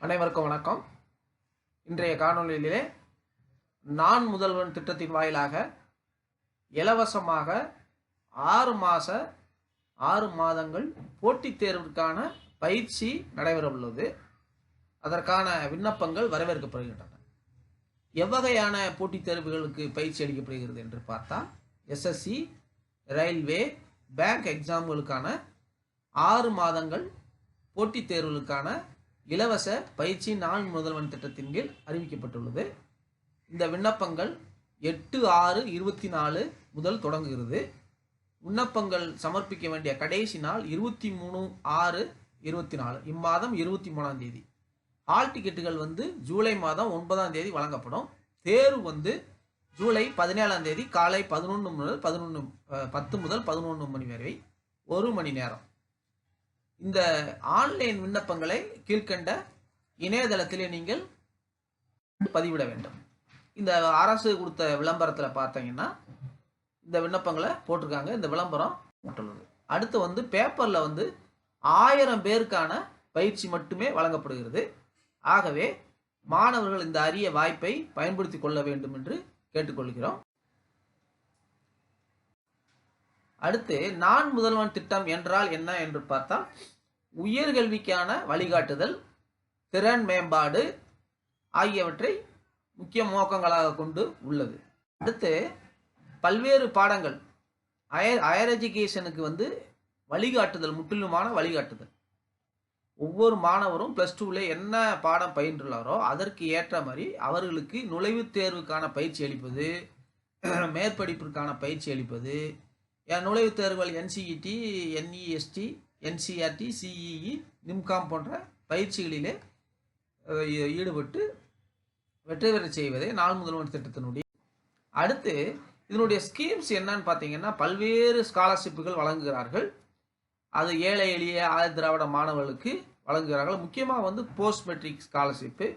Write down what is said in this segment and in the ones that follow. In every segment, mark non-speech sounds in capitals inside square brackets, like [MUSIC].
அனைவருக்கும் வணக்கம். இன்றைய காணொளியிலே நான் முதல்வன் திட்டத்தின் வாயிலாக இலவசமாக ஆறு மாத ஆறு மாதங்கள் போட்டித் தேர்விற்கான பயிற்சி நடைபெற உள்ளது அதற்கான விண்ணப்பங்கள் வரவேற்கப்படுகின்றன. எவ்வகையான போட்டித் தேர்வுகளுக்கு பயிற்சி அளிக்கப்படுகிறது என்று பார்த்தால் எஸ்எஸ்சி ரயில்வே பேங்க் எக்ஸாம்களுக்கான ஆறு மாதங்கள் போட்டித் தேர்வுகளுக்கான இலவச பயிற்சி நான் முதல்வன் திட்டத்தின் கீழ் அறிவிக்கப்பட்டுள்ளது. இந்த விண்ணப்பங்கள் எட்டு ஆறு இருபத்தி நாலு முதல் தொடங்குகிறது. விண்ணப்பங்கள் சமர்ப்பிக்க வேண்டிய கடைசி நாள் இருபத்தி மூணு ஆறு இருபத்தி நாலு இம்மாதம் இருபத்தி மூணாம் தேதி. ஹால் டிக்கெட்டுகள் வந்து ஜூலை மாதம் ஒன்பதாம் தேதி வழங்கப்படும். தேர்வு வந்து ஜூலை பதினேழாம் தேதி காலை பதினொன்று முதல் பதினொன்று பத்து முதல் பதினொன்று மணி வரை ஒரு மணி நேரம். இந்த ஆன்லைன் விண்ணப்பங்களை கீழ்கண்ட இணையதளத்திலே நீங்கள் பதிவிட வேண்டும். இந்த அரசு கொடுத்த விளம்பரத்தில் பார்த்தீங்கன்னா இந்த விண்ணப்பங்களை போட்டிருக்காங்க. இந்த விளம்பரம் போட்டுள்ளது அடுத்து வந்து பேப்பரில் வந்து ஆயிரம் பேருக்கான பயிற்சி மட்டுமே வழங்கப்படுகிறது. ஆகவே மாணவர்கள் இந்த அரிய வாய்ப்பை பயன்படுத்தி கொள்ள வேண்டும் என்று கேட்டுக்கொள்கிறோம். அடுத்து நான் முதல்வன் திட்டம் என்றால் என்ன என்று பார்த்தால் உயர்கல்விக்கான வழிகாட்டுதல் திறன் மேம்பாடு ஆகியவற்றை முக்கிய நோக்கங்களாக கொண்டு உள்ளது. அடுத்து பல்வேறு பாடங்கள். ஹயர் ஹயர் எஜுகேஷனுக்கு வந்து வழிகாட்டுதல் முற்றிலுமான வழிகாட்டுதல். ஒவ்வொரு மாணவரும் ப்ளஸ் டூவில் என்ன பாடம் பயின்றுள்ளாரோ அதற்கு ஏற்ற மாதிரி அவர்களுக்கு நுழைவுத் தேர்வுக்கான பயிற்சி அளிப்பது [CLEARS THROAT] மேற்படிப்பிற்கான பயிற்சி அளிப்பது நுழைவுத் தேர்வுகள் என்சிஇடி என்இஎஸ்டி என்சிஆர்டி சிஇஇ நிம்காம் போன்ற பயிற்சிகளிலே ஈடுபட்டு வெற்றி பெற செய்வதே நாள் முதல்வர் திட்டத்தினுடைய அடுத்து இதனுடைய ஸ்கீம்ஸ் என்னன்னு பார்த்தீங்கன்னா பல்வேறு ஸ்காலர்ஷிப்புகள் வழங்குகிறார்கள். அது ஏழை எளிய ஆதி திராவிட மாணவர்களுக்கு வழங்குகிறார்கள். முக்கியமாக வந்து post matric scholarship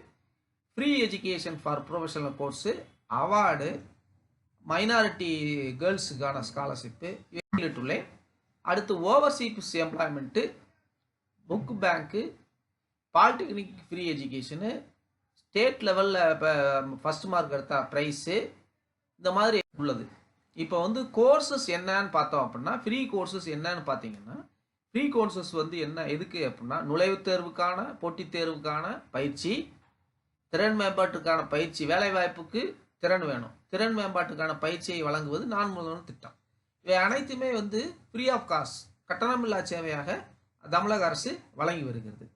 free education for professional course award minority கேர்ள்ஸுக்கான scholarship வெளியிட்டுள்ளேன் அடுத்து overseas employment book bank polytechnic free education state லெவலில் இப்போ ஃபஸ்ட் மார்க் எடுத்தா ப்ரைஸு இந்த மாதிரி உள்ளது. இப்போ வந்து கோர்சஸ் என்னன்னு பார்த்தோம் அப்படின்னா ஃப்ரீ கோர்சஸ் என்னன்னு பார்த்தீங்கன்னா ஃப்ரீ கோர்சஸ் வந்து என்ன எதுக்கு அப்படின்னா நுழைவுத் தேர்வுக்கான போட்டித் தேர்வுக்கான பயிற்சி திறன் மேம்பாட்டுக்கான பயிற்சி வேலைவாய்ப்புக்கு திறன் வேணும். திறன் மேம்பாட்டுக்கான பயிற்சியை வழங்குவது நான் முதல்வன் திட்டம். இவை அனைத்துமே வந்து ஃப்ரீ ஆஃப் காஸ்ட் கட்டணமில்லா சேவையாக தமிழக அரசு வழங்கி வருகிறது.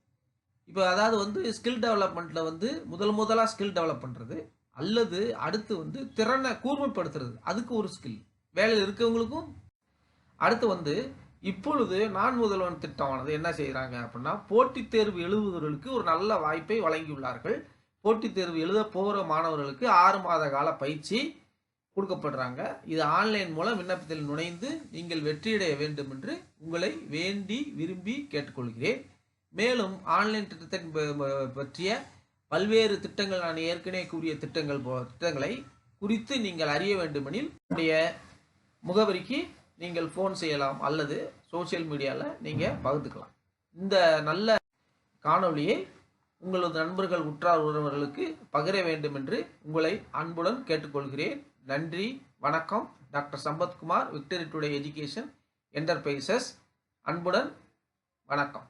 இப்போ அதாவது வந்து ஸ்கில் டெவலப்மெண்ட்டில் வந்து முதல் முதலாக ஸ்கில் டெவலப் பண்ணுறது அல்லது அடுத்து வந்து திறனை கூர்மைப்படுத்துறது. அதுக்கு ஒரு ஸ்கில் வேலையில் இருக்கவங்களுக்கும். அடுத்து வந்து இப்பொழுது நான் முதல்வன் திட்டமானது என்ன செய்கிறாங்க அப்படின்னா போட்டித் தேர்வு எழுதுவதற்கு ஒரு நல்ல வாய்ப்பை வழங்கியுள்ளார்கள். போட்டித் தேர்வு எழுத போகிற மாணவர்களுக்கு ஆறு மாத கால பயிற்சி கொடுக்கப்படுறாங்க. இது ஆன்லைன் மூலம் விண்ணப்பத்தில் நுழைந்து நீங்கள் வெற்றியடைய வேண்டும் என்று உங்களை வேண்டி விரும்பி கேட்டுக்கொள்கிறேன். மேலும் ஆன்லைன் திட்டத்தின் ப- ப- பற்றிய பல்வேறு திட்டங்கள் நான் ஏற்கனவே கூறிய திட்டங்கள் போ திட்டங்களை குறித்து நீங்கள் அறிய வேண்டுமெனில் என்னுடைய முகவரிக்கு நீங்கள் ஃபோன் செய்யலாம் அல்லது சோஷியல் மீடியாவில் நீங்கள் பகிர்ந்துக்கலாம். இந்த நல்ல காணொளியை உங்களது நண்பர்கள் உற்றார் உறவர்களுக்கு பகிர வேண்டும் என்று உங்களை அன்புடன் கேட்டுக்கொள்கிறேன். நன்றி வணக்கம். Doctor Sampathkumar victory today education enterprises அன்புடன் வணக்கம்.